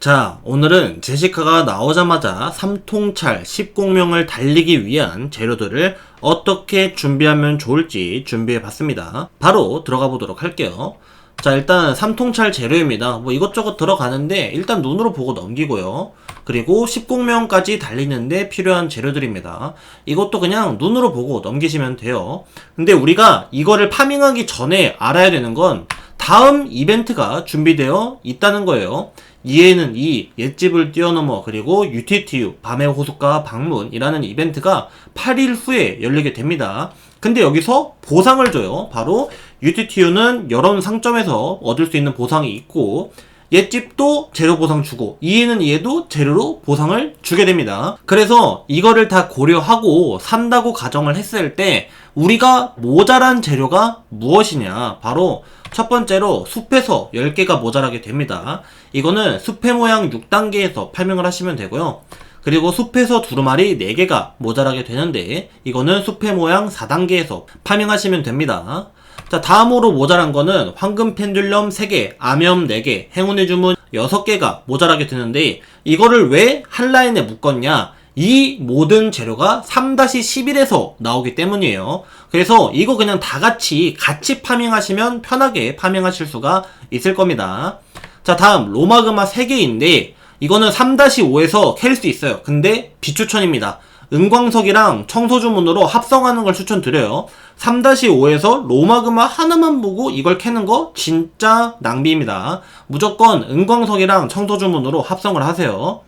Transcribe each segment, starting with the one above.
자, 오늘은 제시카가 나오자마자 3통찰 10공명을 달리기 위한 재료들을 어떻게 준비하면 좋을지 준비해 봤습니다. 바로 들어가 보도록 할게요. 자, 일단 3통찰 재료입니다. 뭐 이것저것 들어가는데 일단 눈으로 보고 넘기고요. 그리고 10공명까지 달리는데 필요한 재료들입니다. 이것도 그냥 눈으로 보고 넘기시면 돼요. 근데 우리가 이거를 파밍하기 전에 알아야 되는 건 다음 이벤트가 준비되어 있다는 거예요. 이에는 이 옛집을 뛰어넘어 그리고 UTTU 밤의 호숫가 방문이라는 이벤트가 8일 후에 열리게 됩니다. 근데 여기서 보상을 줘요. 바로 UTTU는 여러 상점에서 얻을 수 있는 보상이 있고 옛집도 재료 보상 주고 이에는 이에도 재료로 보상을 주게 됩니다. 그래서 이거를 다 고려하고 산다고 가정을 했을 때 우리가 모자란 재료가 무엇이냐 바로 첫 번째로 숲에서 10개가 모자라게 됩니다. 이거는 숲의 모양 6단계에서 팔명을 하시면 되고요. 그리고 숲에서 두루마리 4개가 모자라게 되는데 이거는 숲의 모양 4단계에서 파밍하시면 됩니다. 자, 다음으로 모자란 거는 황금 펜듈럼 3개, 암염 4개, 행운의 주문 6개가 모자라게 되는데 이거를 왜 한 라인에 묶었냐? 이 모든 재료가 3-11에서 나오기 때문이에요. 그래서 이거 그냥 다 같이 같이 파밍하시면 편하게 파밍하실 수가 있을 겁니다. 자, 다음 로마그마 3개인데 이거는 3-5에서 캘 수 있어요. 근데 비추천입니다. 은광석이랑 청소주문으로 합성하는 걸 추천드려요. 3-5에서 로마그마 하나만 보고 이걸 캐는 거 진짜 낭비입니다. 무조건 은광석이랑 청소주문으로 합성을 하세요.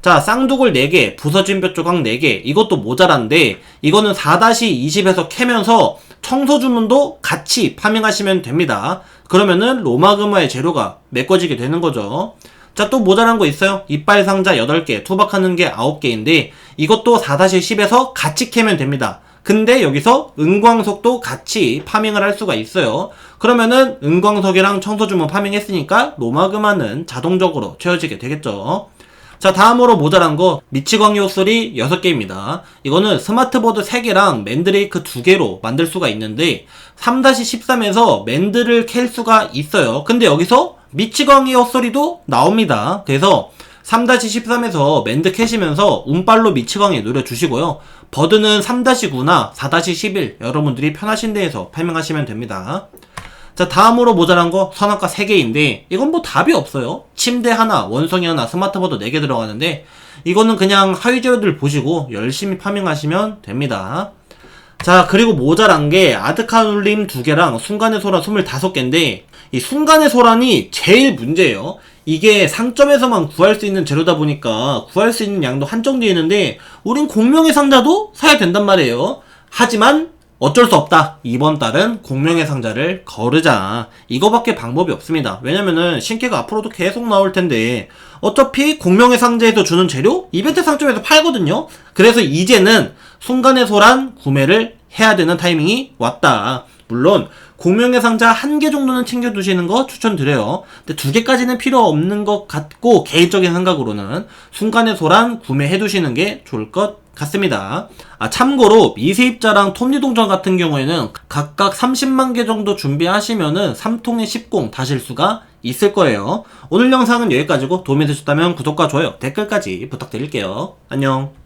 자, 쌍두글 4개, 부서진 뼈 조각 4개, 이것도 모자란데, 이거는 4-20에서 캐면서 청소 주문도 같이 파밍하시면 됩니다. 그러면은 로마그마의 재료가 메꿔지게 되는 거죠. 자, 또 모자란 거 있어요. 이빨 상자 8개, 투박하는 게 9개인데, 이것도 4-10에서 같이 캐면 됩니다. 근데 여기서 은광석도 같이 파밍을 할 수가 있어요. 그러면은 은광석이랑 청소주문 파밍했으니까 로마그마는 자동적으로 채워지게 되겠죠. 자, 다음으로 모자란 거 미치광이 헛소리 6개입니다. 이거는 스마트보드 3개랑 맨드레이크 2개로 만들 수가 있는데 3-13에서 맨드를 캘 수가 있어요. 근데 여기서 미치광이 헛소리도 나옵니다. 그래서 3-13에서 맨드 캐시면서 운빨로 미치광이 노려주시고요. 버드는 3-9나 4-11 여러분들이 편하신 데에서 팔명하시면 됩니다. 자, 다음으로 모자란 거 선악과 3개인데, 이건 뭐 답이 없어요. 침대 하나, 원성이 하나, 스마트보드 4개 들어가는데, 이거는 그냥 하위 재료들 보시고 열심히 파밍하시면 됩니다. 자, 그리고 모자란 게 아드카눌림 2개랑 순간의 소란 25개인데, 이 순간의 소란이 제일 문제예요. 이게 상점에서만 구할 수 있는 재료다 보니까 구할 수 있는 양도 한정되어 있는데, 우린 공명의 상자도 사야 된단 말이에요. 하지만 어쩔 수 없다. 이번 달은 공명의 상자를 거르자. 이거밖에 방법이 없습니다. 왜냐면은 신캐가 앞으로도 계속 나올 텐데 어차피 공명의 상자에서 주는 재료 이벤트 상점에서 팔거든요. 그래서 이제는 순간의 소란 구매를 해야 되는 타이밍이 왔다. 물론 공명의 상자 한 개 정도는 챙겨두시는 거 추천드려요. 근데 두 개까지는 필요 없는 것 같고 개인적인 생각으로는 순간의 소란 구매해두시는 게 좋을 것 같습니다. 아, 참고로 미세입자랑 톱니동전 같은 경우에는 각각 30만 개 정도 준비하시면은 3통에 10공 다실 수가 있을 거예요. 오늘 영상은 여기까지고 도움이 되셨다면 구독과 좋아요, 댓글까지 부탁드릴게요. 안녕.